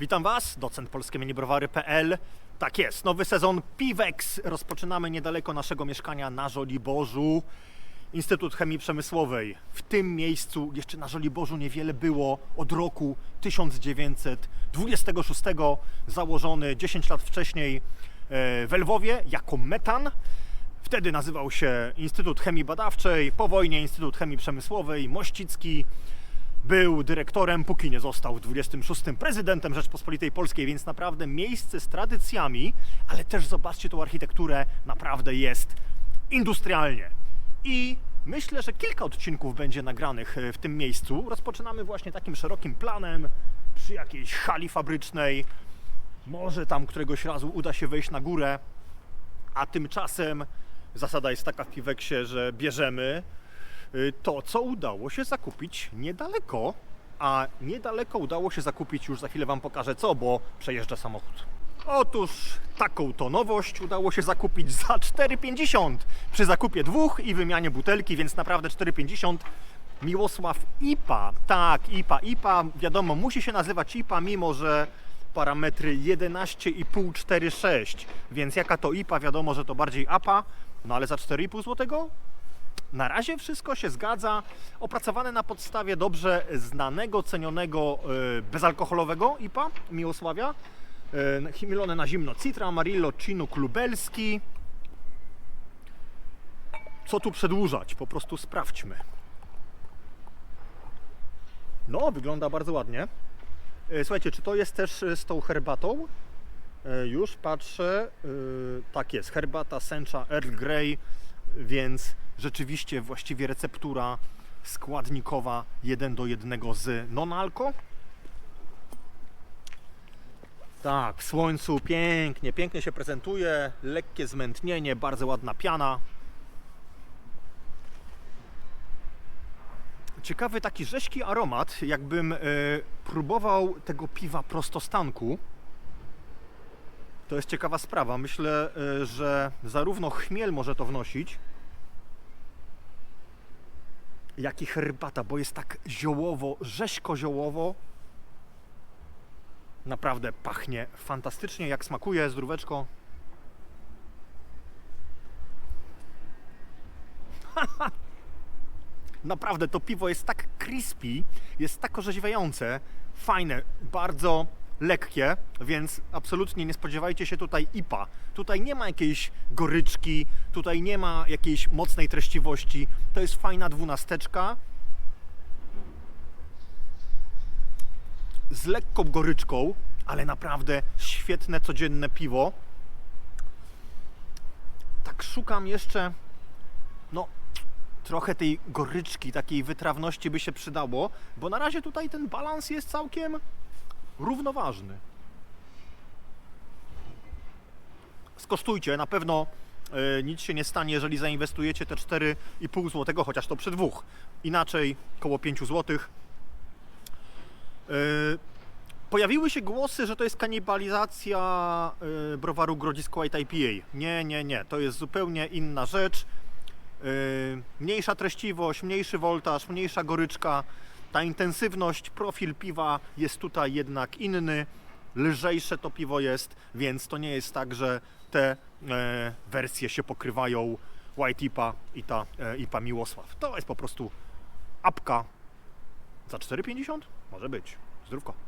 Witam Was, docent polskie minibrowary.pl. Tak jest, nowy sezon Piwex rozpoczynamy niedaleko naszego mieszkania na Żoliborzu. Instytut Chemii Przemysłowej. W tym miejscu jeszcze na Żoliborzu niewiele było od roku 1926, założony 10 lat wcześniej e, w Lwowie jako metan. Wtedy nazywał się Instytut Chemii Badawczej, po wojnie Instytut Chemii Przemysłowej, Mościcki. Był dyrektorem, póki nie został w 26 prezydentem Rzeczpospolitej Polskiej, więc naprawdę miejsce z tradycjami, ale też zobaczcie tą architekturę, naprawdę jest industrialnie. I myślę, że kilka odcinków będzie nagranych e, w tym miejscu. Rozpoczynamy właśnie takim szerokim planem przy jakiejś hali fabrycznej. Może tam któregoś razu uda się wejść na górę, a tymczasem zasada jest taka w Piweksie, że bierzemy to, co udało się zakupić niedaleko, a niedaleko udało się zakupić, już za chwilę Wam pokażę co, bo przejeżdża samochód. Otóż taką to nowość udało się zakupić za 4,50 przy zakupie dwóch i wymianie butelki, więc naprawdę 4,50 Miłosław IPA, tak, IPA, IPA, wiadomo, musi się nazywać IPA, mimo że parametry 11,546, więc jaka to IPA, wiadomo, że to bardziej APA, no ale za 4,5 zł na razie wszystko się zgadza. Opracowane na podstawie dobrze znanego, cenionego e, bezalkoholowego IPA Miłosławia. E, Chmielone na zimno Citra, Amarillo, Chinook lubelski. Co tu przedłużać? Po prostu sprawdźmy. No, wygląda bardzo ładnie. E, Słuchajcie, czy to jest też z tą herbatą? Już patrzę. Tak jest, herbata Sencha Earl Grey, więc rzeczywiście właściwie receptura składnikowa 1 do 1 z non-alko. Tak, w słońcu pięknie, pięknie się prezentuje, lekkie zmętnienie, bardzo ładna piana. Ciekawy taki rzeźki aromat, jakbym e, próbował tego piwa prostostanku. To jest ciekawa sprawa. Myślę, e, że zarówno chmiel może to wnosić, jak i herbata, bo jest tak ziołowo, rzeźko ziołowo. Naprawdę pachnie fantastycznie, jak smakuje zdróweczko. Naprawdę to piwo jest tak crispy, jest tak orzeźwiające, fajne, bardzo lekkie, więc absolutnie nie spodziewajcie się tutaj IPA. Tutaj nie ma jakiejś goryczki, tutaj nie ma jakiejś mocnej treściwości. To jest fajna dwunasteczka z lekką goryczką, ale naprawdę świetne codzienne piwo. Tak szukam jeszcze, no trochę tej goryczki, takiej wytrawności by się przydało, bo na razie tutaj ten balans jest całkiem równoważny. Skosztujcie, na pewno e, nic się nie stanie, jeżeli zainwestujecie te 4,5 zł, chociaż to przy dwóch. Inaczej koło 5 zł. E, Pojawiły się głosy, że to jest kanibalizacja e, browaru Grodzisko White IPA. Nie, nie, nie. To jest zupełnie inna rzecz. Mniejsza treściwość, mniejszy woltaż, mniejsza goryczka. Ta intensywność, profil piwa jest tutaj jednak inny. Lżejsze to piwo jest, więc to nie jest tak, że te e, wersje się pokrywają. White IPA i ta e, IPA Miłosław. To jest po prostu apka za 4,50? Może być. Zdrówko.